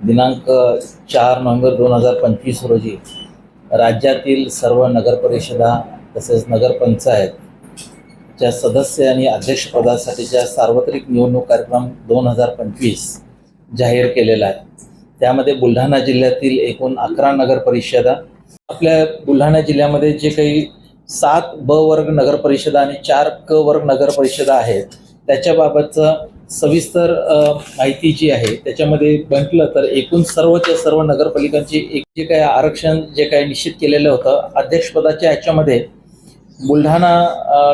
दिनांक चार नोव्हेंबर दोन हजार पंचवीस रोजी राज्यातील सर्व नगरपरिषदा तसेच नगरपंचायतच्या सदस्य आणि अध्यक्षपदासाठीच्या सार्वत्रिक निवडणूक कार्यक्रम दोन हजार पंचवीस जाहीर केलेला आहे त्यामध्ये बुलढाणा जिल्ह्यातील एकूण अकरा नगरपरिषदा आपल्या बुलढाणा जिल्ह्यामध्ये जे काही सात ब वर्ग नगरपरिषदा आणि चार क वर्ग नगरपरिषदा आहेत त्याच्याबाबतचं सविस्तर माहिती जी आहे त्याच्यामध्ये म्हटलं तर एकूण सर्वच्या सर्व नगरपालिकांची एक जे काही आरक्षण जे काही निश्चित केलेलं होतं अध्यक्षपदाच्या याच्यामध्ये बुलढाणा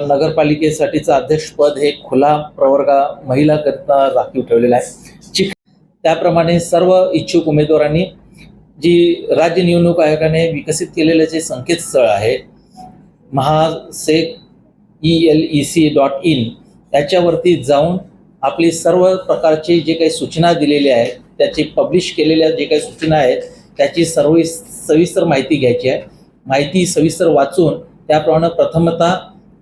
नगरपालिकेसाठीचं अध्यक्षपद हे खुला प्रवर्गा महिलाकरिता राखीव ठेवलेलं आहे. चिक त्याप्रमाणे सर्व इच्छुक उमेदवारांनी जी राज्य निवडणूक आयोगाने विकसित केलेलं जे संकेतस्थळ आहे mahasec E L E C dot in त्याच्यावरती जाऊन आपली सर्व प्रकारची जे काही सूचना दिलेल्या आहेत त्याची पब्लिश केलेल्या जे काही सूचना आहेत त्याची सर्व सविस्तर माहिती घ्यायची आहे. माहिती सविस्तर वाचून त्याप्रमाणे प्रथमतः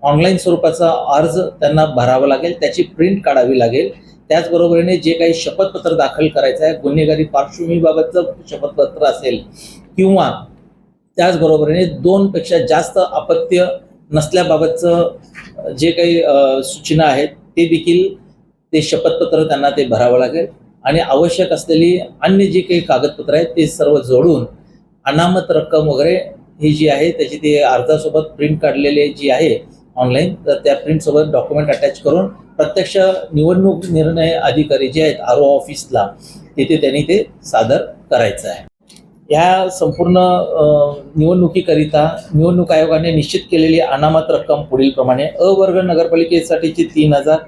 ऑनलाईन स्वरूपाचा अर्ज त्यांना भरावा लागेल त्याची प्रिंट काढावी लागेल. त्याचबरोबरीने जे काही शपथपत्र दाखल करायचं आहे गुन्हेगारी पार्श्वभूमीबाबतचं शपथपत्र असेल किंवा त्याचबरोबरीने दोनपेक्षा जास्त अपत्य नसल्याबाबतचं जे काही सूचना आहेत ते देखील ते शपथपत्र त्यांना ते भरावं लागेल. आणि आवश्यक असलेली अन्य जी काही कागदपत्र आहेत ते सर्व जोडून अनामत रक्कम वगैरे ही जी आहे त्याची ते अर्जासोबत प्रिंट काढलेले जी आहे ऑनलाईन तर त्या प्रिंटसोबत डॉक्युमेंट अटॅच करून प्रत्यक्ष निवडणूक निर्णय अधिकारी जे आहेत आर ओ ऑफिसला तिथे त्यांनी ते सादर करायचं आहे. या संपूर्ण निवडणुकीकरिता निवडणूक आयोगाने निश्चित केलेली अनामत रक्कम पुढीलप्रमाणे अवर्ग नगरपालिकेसाठीची तीन हजार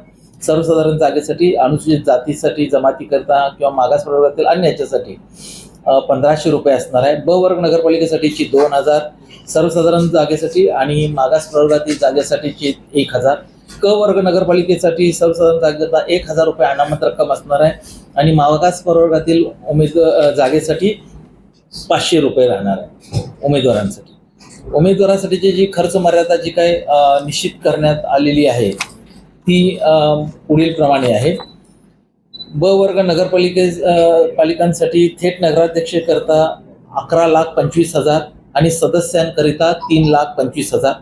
सर्वसाधारण जागेसाठी अनुसूचित जातीसाठी जमातीकरता किंवा मागास प्रवर्गातील अन्य याच्यासाठी पंधराशे रुपये असणार आहे. ब वर्ग नगरपालिकेसाठीची दोन हजार सर्वसाधारण जागेसाठी आणि मागास प्रवर्गातील जागेसाठीची एक हजार. क वर्ग नगरपालिकेसाठी सर्वसाधारण जागेकरता एक हजार रुपये अनामत रक्कम असणार आहे. आणि मागास प्रवर्गातील उमेद जागेसाठी पाचशे रुपये राहणार आहे उमेदवारांसाठी. उमेदवारासाठीची जी खर्च मर्यादा जी काय निश्चित करण्यात आलेली आहे ती पुढीलप्रमाणे आहे. ब वर्ग नगरपालिके पालिकांसाठी थेट नगराध्यक्ष करता अकरा लाख पंचवीस हजार आणि सदस्यांकरिता तीन लाख पंचवीस हजार.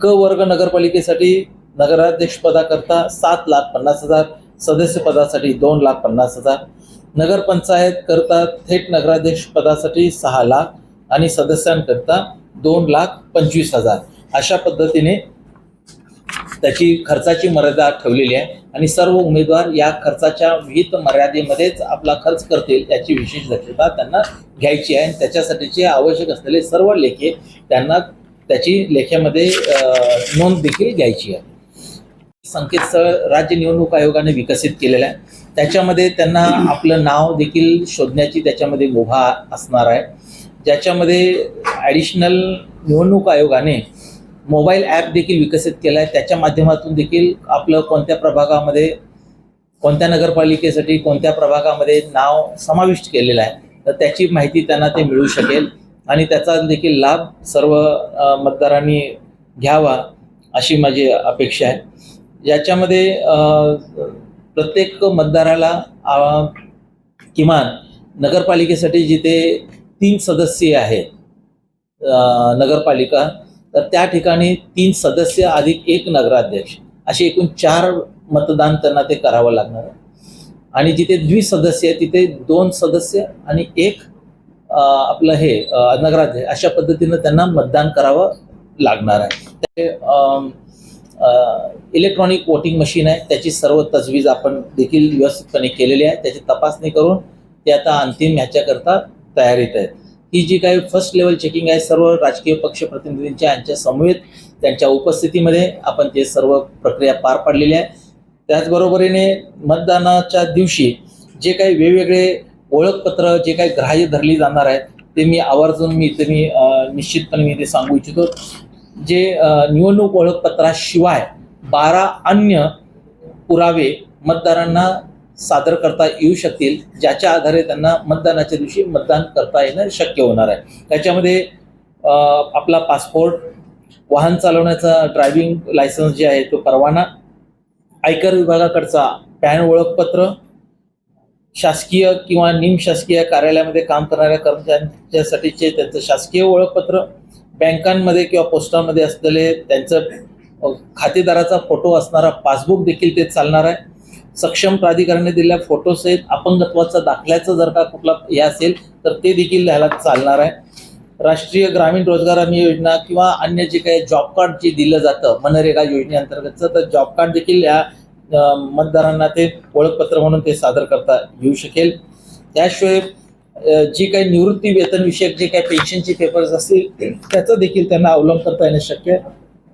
क वर्ग नगरपालिकेसाठी नगराध्यक्षपदाकरता सात लाख पन्नास हजार सदस्यपदासाठी दोन लाख पन्नास हजार. नगरपंचायत करता थेट नगराध्यक्षपदासाठी सहा लाख आणि सदस्यांकरता दोन लाख पंचवीस हजार. अशा पद्धतीने त्याची खर्चाची मर्यादा ठेवलेली आहे. आणि सर्व उमेदवार या खर्चाच्या विहित मर्यादेमध्येच आपला खर्च करतील याची विशेष दक्षता त्यांना घ्यायची आहे. आणि त्याच्यासाठीचे आवश्यक असलेले सर्व लेखे त्यांना त्याची लेख्यामध्ये नोंद देखील घ्यायची आहे. संकेतस्थळ राज्य निवडणूक आयोगाने विकसित केलेलं आहे. त्याच्यामध्ये त्यांना आपलं नाव देखील शोधण्याची त्याच्यामध्ये मुभा असणार आहे. ज्याच्यामध्ये ॲडिशनल निवडणूक आयोगाने मोबाईल ॲप देखील विकसित केला आहे त्याच्या माध्यमातून देखील आपलं कोणत्या प्रभागामध्ये कोणत्या नगरपालिकेसाठी कोणत्या प्रभागामध्ये नाव समाविष्ट केलेलं आहे तर त्याची माहिती त्यांना ते मिळू शकेल. आणि त्याचा देखील लाभ सर्व मतदारांनी घ्यावा अशी माझी अपेक्षा आहे. याच्यामध्ये प्रत्येक मतदाराला किमान नगरपालिकेसाठी जिथे तीन सदस्य आहेत नगरपालिका तर त्या ठिकाणी तीन सदस्य अधिक एक नगराध्यक्ष. असे एकूण चार मतदान त्यांना ते करावं लागणार आहे. आणि जिथे द्विसदस्य आहे तिथे दोन सदस्य आणि एक आपलं हे नगराध्यक्ष. अशा पद्धतीनं त्यांना मतदान करावं लागणार आहे. ते, इलेक्ट्रॉनिक वोटिंग मशीन आहे. त्याची सर्व तजवीज आपण देखील व्यवस्थितपणे केलेली आहे. त्याची तपासणी करून ते आता अंतिम ह्याच्याकरता तयारीत आहेत. ही जी काही फर्स्ट लेवल चेकिंग आहे सर्व राजकीय पक्ष प्रतिनिधींच्या यांच्या समवेत त्यांच्या उपस्थितीमध्ये आपण ते सर्व प्रक्रिया पार पाडलेली आहे. त्याचबरोबरीने मतदानाच्या दिवशी जे काही वेगवेगळे ओळखपत्र जे काही ग्राह्य धरली जाणार आहेत ते मी आवर्जून मी इथे मी निश्चितपणे मी ते सांगू इच्छितो. जे निवडणूक ओळखपत्राशिवाय बारा अन्य पुरावे मतदारांना सादर करता येऊ शकतील ज्याच्या आधारे त्यांना मतदानाच्या दिवशी मतदान करता येणं शक्य होणार आहे. त्याच्यामध्ये आपला पासपोर्ट वाहन चालवण्याचा ड्रायव्हिंग लायसन्स जे आहे तो परवाना आयकर विभागाकडचा पॅन ओळखपत्र शासकीय किंवा निमशासकीय कार्यालयामध्ये काम करणाऱ्या कर्मचाऱ्यांच्यासाठीचे त्यांचं शासकीय ओळखपत्र बँकांमध्ये किंवा पोस्टांमध्ये असलेले त्यांचं खातेदाराचा फोटो असणारा पासबुक देखील ते चालणार आहे. सक्षम प्राधिकरणाने दिलेल्या फोटोसहित अपंगत्वाचा दाखल्याचं जर का कुठला हे असेल तर ते देखील ह्याला चालणार आहे. राष्ट्रीय ग्रामीण रोजगार हमी योजना किंवा अन्य जे काही जॉब कार्ड जे दिलं जातं मनरेगा योजनेअंतर्गतचं तर जॉब कार्ड देखील या मतदारांना ते ओळखपत्र म्हणून ते सादर करता येऊ शकेल. त्याशिवाय जी काही निवृत्ती वेतनविषयक जे काही पेन्शनचे पेपर्स असतील त्याचा देखील त्यांना अवलंब करता येणं शक्य आहे.